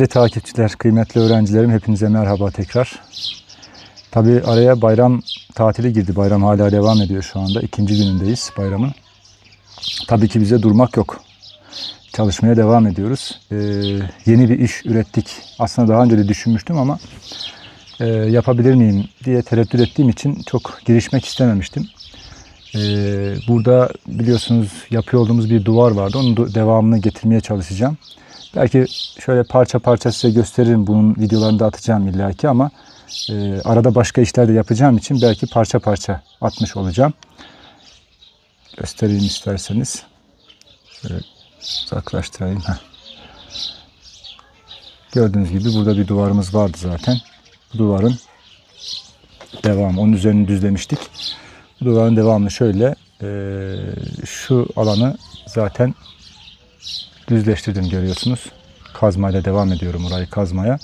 Değerli takipçiler, kıymetli öğrencilerim hepinize merhaba tekrar. Tabi araya bayram tatili girdi. Bayram hala devam ediyor şu anda. İkinci günündeyiz bayramın. Tabii ki bize durmak yok. Çalışmaya devam ediyoruz. Ee, yeni bir iş ürettik. Aslında daha önce de düşünmüştüm ama e, yapabilir miyim diye tereddüt ettiğim için çok girişmek istememiştim. Ee, burada biliyorsunuz yapıyor olduğumuz bir duvar vardı. Onun devamını getirmeye çalışacağım. Belki şöyle parça parça size gösteririm. Bunun videolarını da atacağım illaki ama e, arada başka işler de yapacağım için belki parça parça atmış olacağım. Göstereyim isterseniz. Şöyle uzaklaştırayım. Heh. Gördüğünüz gibi burada bir duvarımız vardı zaten. Bu duvarın devamı. Onun üzerini düzlemiştik. Bu duvarın devamı şöyle. e, şu alanı zaten düzleştirdim görüyorsunuz. Kazmayla devam ediyorum orayı kazmaya.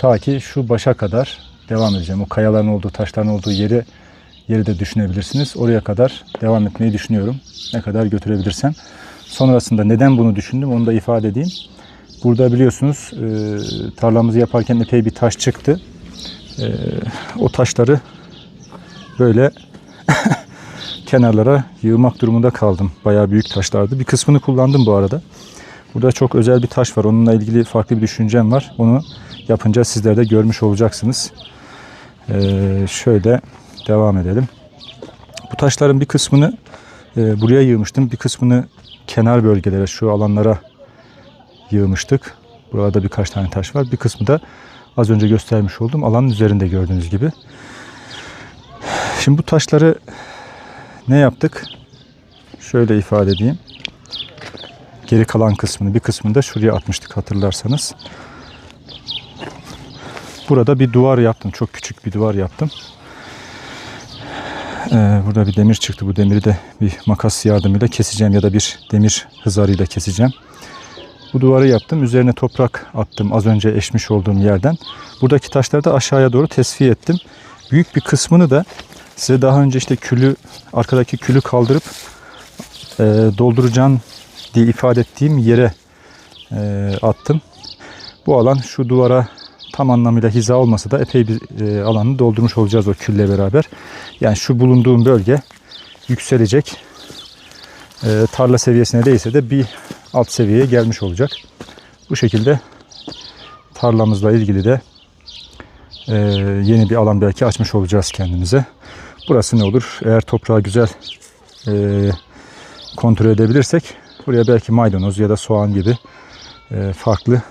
Ta ki şu başa kadar devam edeceğim. O kayaların olduğu, taşların olduğu yeri yeri de düşünebilirsiniz. Oraya kadar devam etmeyi düşünüyorum. Ne kadar götürebilirsem. Sonrasında neden bunu düşündüm onu da ifade edeyim. Burada biliyorsunuz e, tarlamızı yaparken epey bir taş çıktı. E, o taşları böyle kenarlara yığmak durumunda kaldım. Bayağı büyük taşlardı. Bir kısmını kullandım bu arada. Burada çok özel bir taş var. Onunla ilgili farklı bir düşüncem var. Onu yapınca sizler de görmüş olacaksınız. Ee, şöyle devam edelim. Bu taşların bir kısmını e, buraya yığmıştım. Bir kısmını kenar bölgelere, şu alanlara yığmıştık. Burada birkaç tane taş var. Bir kısmı da az önce göstermiş olduğum alanın üzerinde gördüğünüz gibi. Şimdi bu taşları ne yaptık? Şöyle ifade edeyim. Geri kalan kısmını bir kısmını da şuraya atmıştık hatırlarsanız. Burada bir duvar yaptım. Çok küçük bir duvar yaptım. Ee, burada bir demir çıktı. Bu demiri de bir makas yardımıyla keseceğim ya da bir demir hızarıyla keseceğim. Bu duvarı yaptım. Üzerine toprak attım az önce eşmiş olduğum yerden. Buradaki taşları da aşağıya doğru tesviye ettim. Büyük bir kısmını da size daha önce işte külü arkadaki külü kaldırıp e, dolduracağım diye ifade ettiğim yere e, attım. Bu alan şu duvara tam anlamıyla hiza olmasa da epey bir e, alanı doldurmuş olacağız o külle beraber. Yani şu bulunduğum bölge yükselecek. E, tarla seviyesine değilse de bir alt seviyeye gelmiş olacak. Bu şekilde tarlamızla ilgili de e, yeni bir alan belki açmış olacağız kendimize. Burası ne olur? Eğer toprağı güzel e, kontrol edebilirsek buraya belki maydanoz ya da soğan gibi e, farklı